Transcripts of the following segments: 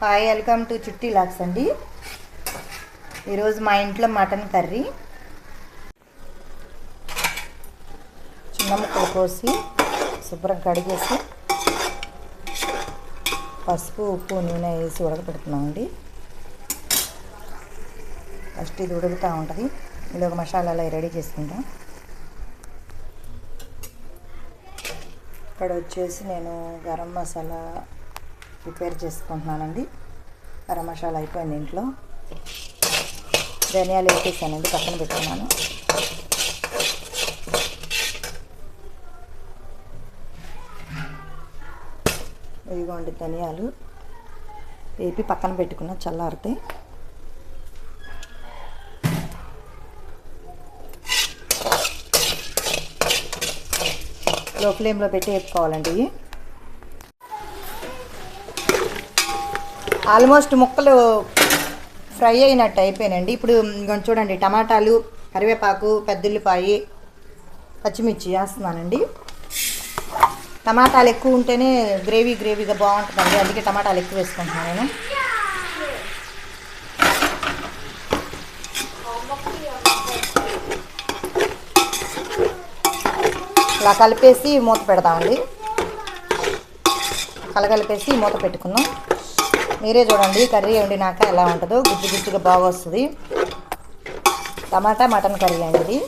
Hi welcome to చిట్టి లాక్స్ అండి. ఈరోజు మా ఇంట్లో మటన్ కర్రీ. చిన్న ముక్కలు కోసి శుభ్రం కడిగేసి పసుపు ఉప్పు నూనె వేసి ఉడకపెడుతున్నామండి ఫస్ట్ ఇది ఉడుకుతూ ఉంటుంది. ఇది ఒక మసాలాలు రెడీ చేసుకుంటాం ఇక్కడ వచ్చేసి నేను గరం మసాలా ప్రిపేర్ చేసుకుంటున్నానండి. గరం మసాలా అయిపోయింది ఇంట్లో. ధనియాలు వేసేసానండి పక్కన పెట్టుకున్నాను. ఇదిగోండి ధనియాలు. వేపి పక్కన పెట్టుకున్న చల్లారితే. లో ఫ్లేమ్లో పెట్టి వేపుకోవాలండి ఆల్మోస్ట్ ముక్కలు ఫ్రై అయినట్టు అయిపోయినండి ఇప్పుడు చూడండి టమాటాలు కరివేపాకు పెద్దల్లిపాయి పచ్చిమిర్చి వేస్తున్నానండి. టమాటాలు ఎక్కువ ఉంటేనే గ్రేవీ గ్రేవీగా బాగుంటుందండి. అందుకే టమాటాలు ఎక్కువ వేసుకుంటున్నాను నేను. ఇలా కలిపేసి మూత పెడదామండి కలగలిపేసి మూత పెట్టుకుందాం మీరే చూడండి కర్రీ వండినాక ఎలా ఉంటుందో. గుజ్జు గుజ్జుగా బాగా వస్తుంది. టమాటా మటన్ కర్రీ అండి ఇది.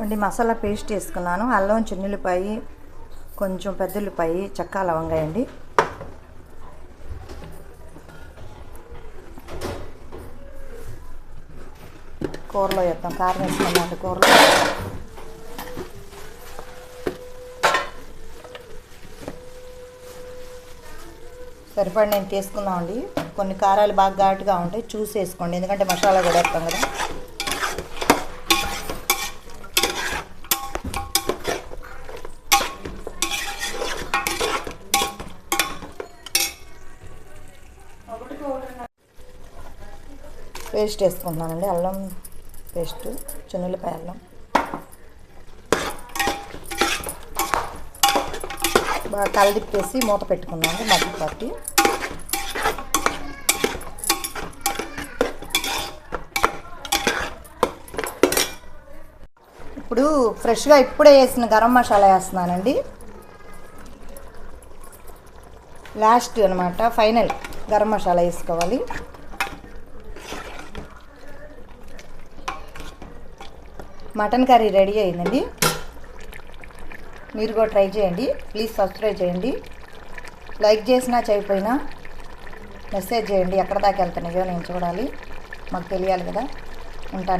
వండి మసాలా పేస్ట్ వేసుకున్నాను అల్లం చిన్నులపాయి కొంచెం పెద్దల్లిపాయి చెక్క లవంగాయ అండి. కూరలో వేద్దాం. కారం వేసుకున్నాను కూరలో సరిపడి నేను తీసుకుందామండి. కొన్ని కారాలు బాగా ఘాటుగా ఉంటాయి చూసి వేసుకోండి ఎందుకంటే మసాలా కూడా వేస్తాం కదా. పేస్ట్ వేసుకుంటున్నానండి. అల్లం పేస్ట్ చున్నులపాయ అల్లం. బాగా కలదిప్పేసి మూత పెట్టుకున్నాము మధ్య పట్టి. ఇప్పుడు ఫ్రెష్గా ఇప్పుడే వేసిన గరం మసాలా వేస్తున్నానండి. లాస్ట్ అనమాట ఫైనల్ గరం మసాలా వేసుకోవాలి. మటన్ కర్రీ రెడీ అయిందండి. మీరు కూడా ట్రై చేయండి. ప్లీజ్ సబ్స్క్రైబ్ చేయండి. లైక్ చేసినా చేయకపోయినా మెసేజ్ చేయండి. ఎక్కడ దాకా వెళ్తున్నాయో నేను చూడాలి. మాకు తెలియాలి కదా. ఉంటాను.